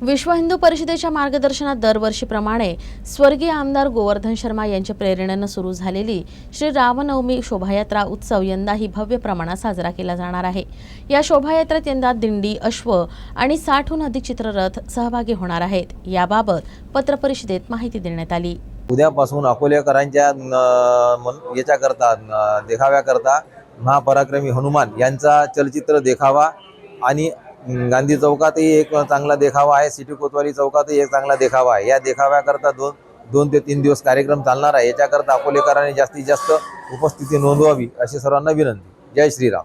विश्व हिंदू परिषदेच्या मार्गदर्शनात दरवर्षीप्रमाणे स्वर्गीय आमदार गोवर्धन शर्मा यांच्या प्रेरणेनं सुरू झालेली श्री रामनवमी शोभायात्रा उत्सव यंदाही भव्य प्रमाणात साजरा केला जाणार आहे. या शोभायात्रेत यंदा दिंडी अश्व आणि साठहून अधिक चित्ररथ सहभागी होणार आहेत. याबाबत पत्रपरिषदेत माहिती देण्यात आली. उद्यापासून अकोलेकरांच्या याच्याकरता देखाव्याकरता महापराक्रमी हनुमान यांचा चलचित्र देखावा आणि गांधी चौकातही एक चांगला देखावा आहे. सिटी कोतवाली चौकातही एक चांगला देखावा आहे. या देखाव्याकरता दोन दोन ते तीन दिवस कार्यक्रम चालणार आहे. याच्याकरता अकोलेकरांनी जास्तीत जास्त उपस्थिती नोंदवावी अशी सर्वांना विनंती. जय श्रीराम.